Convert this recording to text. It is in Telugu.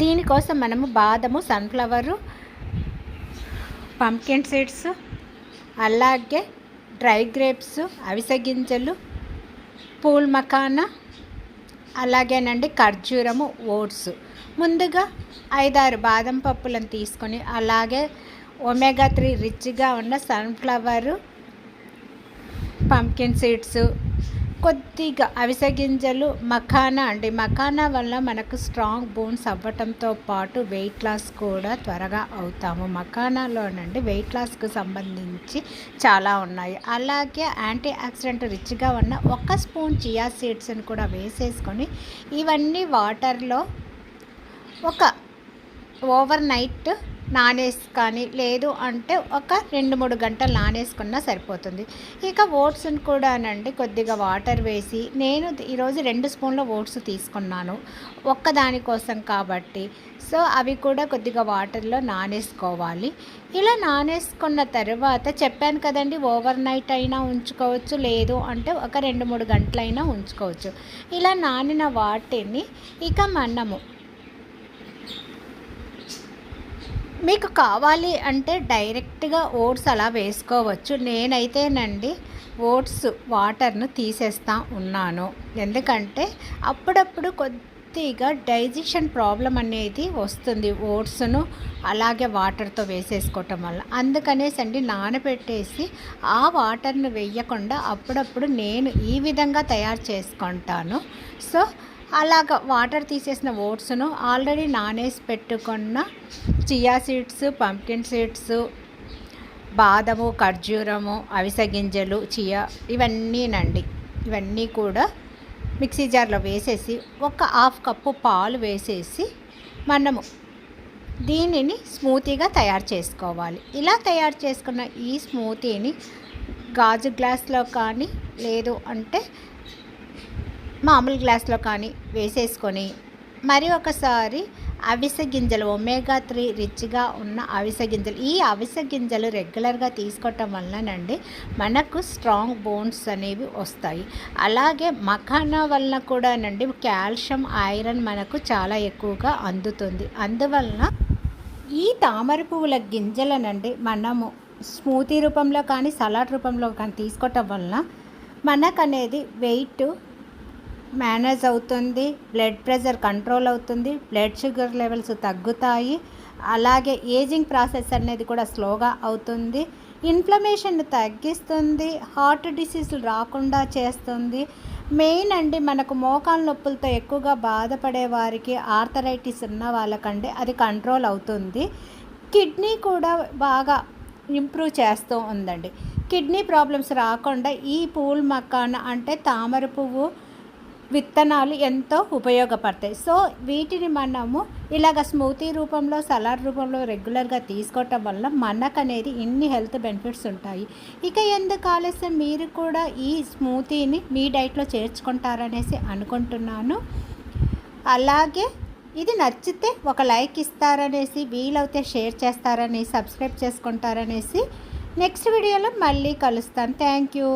దీనికోసం మనము బాదము సన్ఫ్లవరు పంకిన్ సీడ్స్ అలాగే డ్రై గ్రేప్స్ అవిసె గింజలు పూల్ మకానా అలాగేనండి ఖర్జూరము ఓట్స్. ముందుగా ఐదారు బాదం పప్పులను తీసుకొని అలాగే ఒమేగా త్రీ రిచ్గా ఉన్న సన్ఫ్లవరు పంకిన్ సీడ్స్ కొద్దిగా అవిసె గింజలు మఖానా అండి. మఖానా వల్ల మనకు స్ట్రాంగ్ బోన్స్ అవ్వటంతో పాటు వెయిట్ లాస్ కూడా త్వరగా అవుతాము. మఖానాలోనండి వెయిట్ లాస్కు సంబంధించి చాలా ఉన్నాయి. అలాగే యాంటీ ఆక్సిడెంట్ రిచ్గా ఉన్న ఒక స్పూన్ చియా సీడ్స్ని కూడా వేసేసుకొని ఇవన్నీ వాటర్లో ఒక ఓవర్ నైట్ నానేసి కానీ లేదు అంటే ఒక రెండు మూడు గంటలు నానేసుకున్నా సరిపోతుంది. ఇక ఓట్స్ని కూడానండి కొద్దిగా వాటర్ వేసి నేను ఈరోజు రెండు స్పూన్ల ఓట్స్ తీసుకున్నాను ఒక్కదాని కోసం కాబట్టి. సో అవి కూడా కొద్దిగా వాటర్లో నానేసుకోవాలి. ఇలా నానేసుకున్న తర్వాత చెప్పాను కదండి ఓవర్ నైట్ అయినా ఉంచుకోవచ్చు లేదు అంటే ఒక రెండు మూడు గంటలైనా ఉంచుకోవచ్చు. ఇలా నానిన వాటిని ఇక మనము మీకు కావాలి అంటే డైరెక్ట్గా ఓట్స్ అలా వేసుకోవచ్చు. నేనైతేనండి ఓట్స్ వాటర్ను తీసేస్తా ఉన్నాను. ఎందుకంటే అప్పుడప్పుడు కొద్దిగా డైజెషన్ ప్రాబ్లం అనేది వస్తుంది ఓట్స్ను అలాగే వాటర్తో వేసేసుకోవటం వల్ల. అందుకనేసి అండి నానబెట్టేసి ఆ వాటర్ను వేయకుండా అప్పుడప్పుడు నేను ఈ విధంగా తయారు చేసుకుంటాను. సో అలాగ వాటర్ తీసేసిన ఓట్స్ను ఆల్రెడీ నానేసి పెట్టుకున్న చియా సీడ్స్ పంకిన్ సీడ్స్ బాదము ఖర్జూరము అవిసె గింజలు చియా ఇవన్నీనండి. ఇవన్నీ కూడా మిక్సీ జార్లో వేసేసి ఒక హాఫ్ కప్పు పాలు వేసేసి మనము దీనిని స్మూతీగా తయారు చేసుకోవాలి. ఇలా తయారు చేసుకున్న ఈ స్మూతీని గాజు గ్లాస్లో కానీ లేదు అంటే మామూలు గ్లాస్లో కానీ వేసేసుకొని మరి ఒకసారి అవిసె గింజలు ఒమేగా త్రీ రిచ్గా ఉన్న అవిసె గింజలు. ఈ అవిసె గింజలు రెగ్యులర్గా తీసుకోవటం వలనండి మనకు స్ట్రాంగ్ బోన్స్ అనేవి వస్తాయి. అలాగే మఖానా వలన కూడానండి కాల్షియం ఐరన్ మనకు చాలా ఎక్కువగా అందుతుంది. అందువలన ఈ తామర పువ్వుల గింజలనండి మనము స్మూతీ రూపంలో కానీ సలాడ్ రూపంలో కానీ తీసుకోవటం వలన మనకనేది వెయిట్ మేనేజ్ అవుతుంది బ్లడ్ ప్రెషర్ కంట్రోల్ అవుతుంది బ్లడ్ షుగర్ లెవెల్స్ తగ్గుతాయి. అలాగే ఏజింగ్ ప్రాసెస్ అనేది కూడా స్లోగా అవుతుంది. ఇన్ఫ్లమేషన్ తగ్గిస్తుంది హార్ట్ డిసీజులు రాకుండా చేస్తుంది. మెయిన్ అండి మనకు మోకాలు నొప్పులతో ఎక్కువగా బాధపడే వారికి ఆర్థరైటిస్ ఉన్న వాళ్ళకంటే అది కంట్రోల్ అవుతుంది. కిడ్నీ కూడా బాగా ఇంప్రూవ్ చేస్తూ ఉందండి. కిడ్నీ ప్రాబ్లమ్స్ రాకుండా ఈ పూల్ మక్కాన అంటే తామర పువ్వు విత్తనాలు ఎంతో ఉపయోగపడతాయి. సో వీటిని మనము ఇలాగ స్మూతీ రూపంలో సలాడ్ రూపంలో రెగ్యులర్గా తీసుకోవటం వల్ల మనకనేది ఇన్ని హెల్త్ బెనిఫిట్స్ ఉంటాయి. ఇక ఎందుకు ఆలస్యం? మీరు కూడా ఈ స్మూతీని మీ డైట్లో చేర్చుకుంటారనేసి అనుకుంటున్నాను. అలాగే ఇది నచ్చితే ఒక లైక్ ఇస్తారనేసి వీలైతే షేర్ చేస్తారని సబ్స్క్రైబ్ చేసుకుంటారనేసి నెక్స్ట్ వీడియోలో మళ్ళీ కలుస్తాను. Thank you.